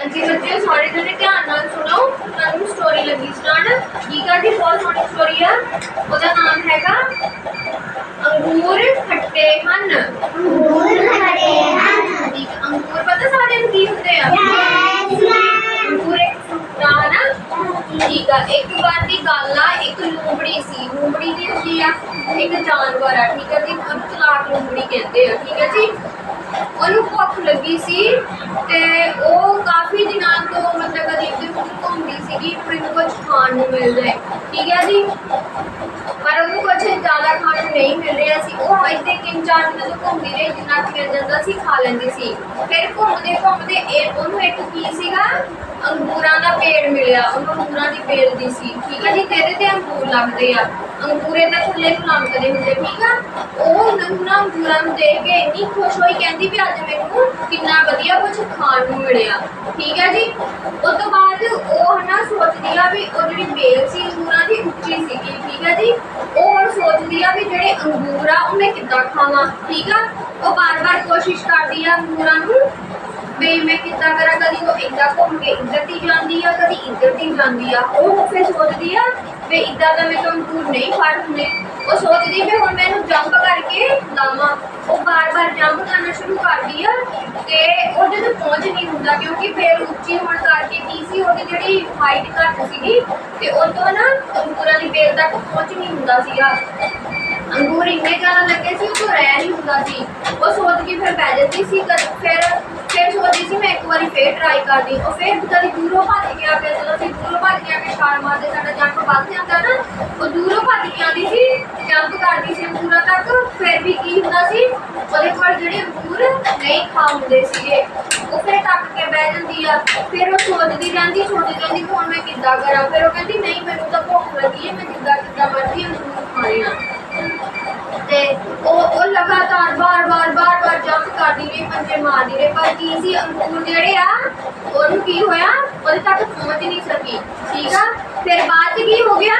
ਹਾਂਜੀ ਬੱਚਿਓ ਸਾਰੇ ਜਣੇ ਧਿਆਨ ਨਾਲ ਸੁਣੋ। ਤੁਹਾਨੂੰ ਸਟੋਰੀ ਲੱਗੀ ਸਟਾਰਟ ਗੀਗਾ ਦੀ ਬਹੁਤ ਸੋਹਣੀ ਸਟੋਰੀ ਆ। ਉਹਦਾ ਨਾਮ ਹੈਗਾ ਅੰਗੂਰ ਖੱਟੇ ਹਨ। ਅੰਗੂਰ ਖੜੇ ਹਨ। ਠੀਕ ਅੰਗੂਰ ਪਤਾ ਸਾਰਿਆਂ ਨੂੰ ਕੀ ਹੁੰਦੇ ਆ? ਅੰਗੂਰ ਇੱਕ ਫਰੂਟ ਆ। ਨਾ ਠੀਕ ਆ ਇੱਕ ਵਾਰ ਦੀ ਗੱਲ ਆ ਇੱਕ ਲੂੰਬੜੀ ਸੀ। ਲੂੰਬੜੀ ਦੀ ਹੁੰਦੀ ਆ? ਇੱਕ ਜਾਨਵਰ ਆ ਠੀਕ ਆ ਜੀ ਉਹਨੂੰ ਚਲਾਕ ਲੂੰਬੜੀ ਕਹਿੰਦੇ ਆ ਠੀਕ ਹੈ ਜੀ? ਉਹਨੂੰ ਭੁੱਖ ਲੱਗੀ ਸੀ ਤੇ ਉਹ ਕਾਫੀ ਦਿਨਾਂ ਤੋਂ ਮਤਲਬ ਸੀਗੀ ਪਰ ਕੁਝ ਖਾਣ ਨੂੰ ਮਿਲ ਜਾਏ ਠੀਕ ਹੈ ਜੀ? ਪਰ ਉਹਨੂੰ ਕੁਝ ਜ਼ਿਆਦਾ ਖਾਣ ਨੂੰ ਨਹੀਂ ਮਿਲ ਰਿਹਾ ਸੀ। ਉਹ ਇੱਥੇ ਤਿੰਨ ਚਾਰ ਦਿਨਾਂ ਤੋਂ ਘੁੰਮਦੀ ਰਹੀ, ਜਿੰਨਾ ਕੁ ਮਿਲ ਜਾਂਦਾ ਸੀ, ਖਾ ਲੈਂਦੀ ਸੀ। ਫਿਰ ਘੁੰਮਦੇ ਘੁੰਮਦੇ ਇਹ ਉਹਨੂੰ ਇੱਕ ਕੀ ਸੀਗਾ? ਅੰਗੂਰਾਂ ਦਾ ਪੇੜ ਮਿਲਿਆ। ਉਹਨੂੰ ਅੰਗੂਰਾਂ ਦੀ ਬੇਲ ਦੀ ਸੀ। ਠੀਕ ਹੈ ਜੀ? ਤੇਰੇ ਤੇ ਅੰਗੂਰ ਲੱਗਦੇ ਆ। ਅੰਗੂਰੇ ਤਾਂ ਥੱਲੇ ਨੂੰ ਲੰਘਦੇ ਹੁੰਦੇ, ਠੀਕ ਆ? ਉਹ ਨੰਨਾ ਅੰਗੂਰਾਂ ਨੂੰ ਦੇਖ ਕੇ ਇੰਨੀ ਖੁਸ਼ ਹੋਈ, ਕਹਿੰਦੀ ਵੀ ਅੱਜ ਮੈਨੂੰ ਕਿੰਨਾ ਵਧੀਆ ਕੁਝ ਖਾਣ ਨੂੰ ਮਿਲਿਆ। ਠੀਕ ਹੈ ਜੀ? ਉਸ ਤੋਂ ਬਾਅਦ ਉਹ ਹਨਾ ਸੋਚਦੀ ਆ ਵੀ ਉਹ ਜਿਹੜੀ ਬੇਲ ਸੀ, ਅੰਗੂਰਾਂ ਦੀ ਉੱਚੀ ਸੀਗੀ, ਠੀਕ ਹੈ ਜੀ? ਉਹ ਹੁਣ ਸੋਚਦੀ ਆ ਵੀ ਜਿਹੜੇ ਅੰਗੂਰ ਆ, ਉਹ ਮੈਂ ਕਿੱਦਾਂ ਖਾਵਾਂ, ਠੀਕ ਆ? ਉਹ ਬਾਰ-ਬਾਰ ਕੋਸ਼ਿਸ਼ ਕਰਦੀ ਆ ਅੰਗੂਰਾਂ ਨੂੰ ਵੀ ਮੈਂ ਕਿੱਦਾਂ ਕਰਾਂ, ਕਦੀ ਉਹ ਇੱਦਾਂ ਘੁੰਮ ਕੇ ਇੱਧਰ ਦੀ ਜਾਂਦੀ ਆ, ਕਦੀ ਇੱਧਰ ਦੀ ਜਾਂਦੀ ਆ। ਉਹ ਫਿਰ ਸੋਚਦੀ ਆ ਵੀ ਇੱਦਾਂ ਦਾ ਮੈਂ ਅੰਗੂਰ ਨਹੀਂ ਫੜ ਹੁੰਦੇ। ਉਹ ਸੋਚਦੀ ਵੀ ਹੁਣ ਮੈਨੂੰ ਜੰਪ ਕਰਕੇ ਲਾਵਾਂ ਬਾਰ-ਬਾਰ ਸ਼ੁਰੂ ਕਰਦੀ ਆ ਤੇ ਉਹ ਜਦੋਂ ਪਹੁੰਚ ਨਹੀਂ ਹੁੰਦਾ ਕਿਉਂਕਿ ਫੇਰ ਉੱਚੀ ਹੋਣ ਕਰਕੇ ਕੀ ਸੀ, ਉਹਦੀ ਜਿਹੜੀ ਹਾਈਟ ਘੱਟ ਸੀਗੀ ਤੇ ਉਹ ਤੋਂ ਨਾ ਅੰਗੂਰਾਂ ਦੀ ਬੇਲ ਤੱਕ ਪਹੁੰਚ ਨਹੀਂ ਹੁੰਦਾ ਸੀਗਾ। ਅੰਗੂਰ ਇੰਨੇ ਜ਼ਿਆਦਾ ਲੱਗੇ ਸੀ ਉਹ ਤੋਂ ਰਹਿ ਨਹੀਂ ਹੁੰਦਾ ਸੀ। ਉਹ ਸੋਚ ਕੇ ਫਿਰ ਬਹਿ ਜਾਂਦੀ ਸੀ ਫਿਰ ਫਿਰ ਸੋਚਦੀ ਸੀ ਮੈਂ ਇੱਕ ਵਾਰੀ ਫੇਰ ਟਰਾਈ ਕਰਦੀ ਉਹ ਫੇਰ ਕਦੀ ਦੂਰੋਂ ਭੱਜ ਕੇ ਆ ਕੇ ਜਦੋਂ ਅਸੀਂ ਦੂਰੋਂ ਭੱਜ ਕੇ ਆ ਛਾਲ ਮਾਰਦੇ ਸਾਡਾ ਜੰਪ ਵੱਧ ਜਾਂਦਾ ਨਾ, ਉਹ ਦੂਰੋਂ ਭੱਜ ਕੇ ਆਉਂਦੀ ਸੀ ਜੰਪ ਕਰਦੀ ਸੀ ਅੰਗੂਰਾਂ ਤੱਕ, ਫਿਰ ਵੀ ਕੀ ਹੁੰਦਾ ਸੀ ਉਹਦੇ ਕੋਲ ਜਿਹੜੇ ਅੰਗੂਰ ਨਹੀਂ ਖਾ ਸੀਗੇ, ਉਹ ਫਿਰ ਟੱਕ ਕੇ ਬਹਿ ਜਾਂਦੀ ਆ, ਫਿਰ ਉਹ ਸੋਚਦੀ ਰਹਿੰਦੀ ਸੋਚਦੀ ਰਹਿੰਦੀ ਹੁਣ ਮੈਂ ਕਿੱਦਾਂ ਕਰਾਂ, ਫਿਰ ਉਹ ਕਹਿੰਦੀ, ਨਹੀਂ, ਮੈਨੂੰ ਤਾਂ ਭੁੱਖ ਲੱਗੀ ਹੈ, ਮੈਂ ਜਿੱਦਾਂ ਜਿੱਦਾਂ ਮਰਜ਼ੀ ਅੰਗੂਰ ਖਾਣੇ ਆ। ਤੇ ਉਹ ਉਹ ਲਗਾਤਾਰ ਬਾਰ-ਬਾਰ ਬਾਰ-ਬਾਰ ਜੰਪ ਕਰਦੀ ਰਹੀ, ਪੰਜੇ ਮਾਰਦੀ ਰਹੀ, ਪਰ ਕੀ ਸੀ, ਅੰਗੂਰ ਜਿਹੜੇ ਆ, ਉਹਨੂੰ ਕੀ ਹੋਇਆ, ਉਹਦੇ ਤੱਕ ਪਹੁੰਚ ਨਹੀਂ ਸਕੀ, ਠੀਕ ਆ? ਫਿਰ ਬਾਅਦ ਚ ਕੀ ਹੋ ਗਿਆ?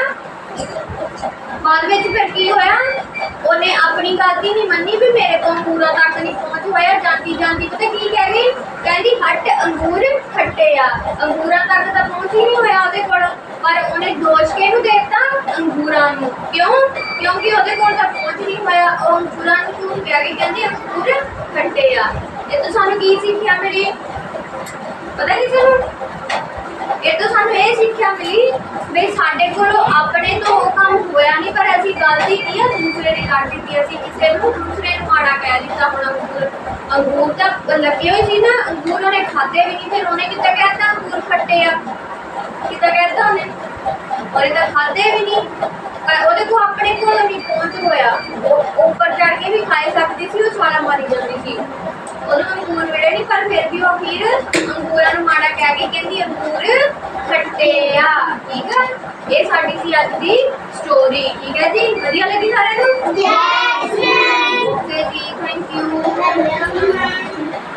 ਬਾਅਦ ਵਿੱਚ ਫਿਰ ਕੀ ਹੋਇਆ? ਉਹਨੇ ਆਪਣੀ ਗਲਤੀ ਨਹੀਂ ਮੰਨੀ ਵੀ ਮੇਰੇ ਕੋਲ ਅੰਗੂਰਾਂ ਤੱਕ ਨਹੀਂ ਪਹੁੰਚ ਹੋਇਆ। ਜਾਂਦੀ ਜਾਂਦੀ ਪਤਾ ਕੀ ਕਹਿ ਗਈ? ਕਹਿੰਦੀ, ਹੱਟ, ਅੰਗੂਰ ਖੱਟੇ ਆ। ਅੰਗੂਰਾਂ ਤੱਕ ਤਾਂ ਪਹੁੰਚ ਹੀ ਨਹੀਂ ਹੋਇਆ ਉਹਦੇ ਕੋਲ। ਪਰ ਉਹਨੇ ਦੋਸ਼ ਕਿਹਨੂੰ ਦੇਤਾ? ਅੰਗੂਰਾਂ ਨੂੰ। ਕਿਉਂ? ਕਿਉਂਕਿ ਉਹਦੇ ਕੋਲ ਤਾਂ ਪਹੁੰਚ ਨਹੀਂ ਹੋਇਆ। ਉਹ ਅੰਗੂਰਾਂ ਨੂੰ ਝੂਠ ਕਹਿ ਗਈ ਕਹਿੰਦੀ, ਅੰਗੂਰ ਖੱਟੇ ਆ। ਇਹ ਤਾਂ ਸਾਨੂੰ ਕੀ ਸਿੱਖਿਆ ਮਿਲੀ? ਪਤਾ ਨਹੀਂ ਸਾਨੂੰ? ਇਹ ਤੋਂ ਸਾਨੂੰ ਇਹ ਸਿੱਖਿਆ ਮਿਲੀ ਵੀ ਸਾਡੇ ਕੋਲੋਂ ਆਪਣੇ ਤੋਂ ਉਹ ਕੰਮ ਹੋਇਆ ਨਹੀਂ ਪਰ ਅਸੀਂ ਗਲਤੀ ਕੀ ਆ? ਦੂਸਰੇ ਨੇ ਕਰ ਦਿੱਤੀ ਅਸੀਂ ਕਿਸੇ ਨੂੰ ਦੂਸਰੇ ਨੂੰ ਮਾੜਾ ਕਹਿ ਦਿੱਤਾ ਹੁਣ ਅੰਗੂਰ। ਅੰਗੂਰ ਤਾਂ ਲੱਗੇ ਹੋਏ ਸੀ ਨਾ, ਅੰਗੂਰ ਉਹਨੇ ਖਾਦੇ ਵੀ ਨਹੀਂ, ਫਿਰ ਉਹਨੇ ਕਿੱਦਾਂ ਕਹਿਤਾ ਅੰਗੂਰ ਖੱਟੇ ਆ। ਕਿੱਦਾਂ ਕਹਿਤਾ ਉਹਨੇ? ਔਰ ਤਾਂ ਖਾਦੇ ਵੀ ਨਹੀਂ। ਉਹਦੇ ਕੋਲ ਆਪਣੇ ਕੋਲ ਨਹੀਂ ਪਹੁੰਚ ਹੋਇਆ। ਉਹ ਉੱਪਰ ਚੜ ਕੇ ਵੀ ਖਾਏ ਸਕਦੀ ਸੀ, ਉਹ ਛਾਲਾ ਮਾਰੀ ਜਾਂਦੀ ਸੀ। ਉਹਨੂੰ ਅੰਗੂਰ ਮਿਲੇ ਨਹੀਂ, ਪਰ ਫਿਰ ਵੀ ਉਹ ਫਿਰ ਅੰਗੂਰਾਂ ਨੂੰ ਮਾੜਾ ਕਹਿ ਕੇ ਕਹਿੰਦੀ, ਅੰਗੂਰ ਖੱਟੇ ਆ, ਠੀਕ ਆ? ਇਹ ਸਾਡੀ ਸੀ ਅੱਜ ਦੀ ਸਟੋਰੀ ਠੀਕ ਹੈ ਜੀ? ਵਧੀਆ ਲੱਗੀ ਸਾਰਿਆਂ ਨੂੰ?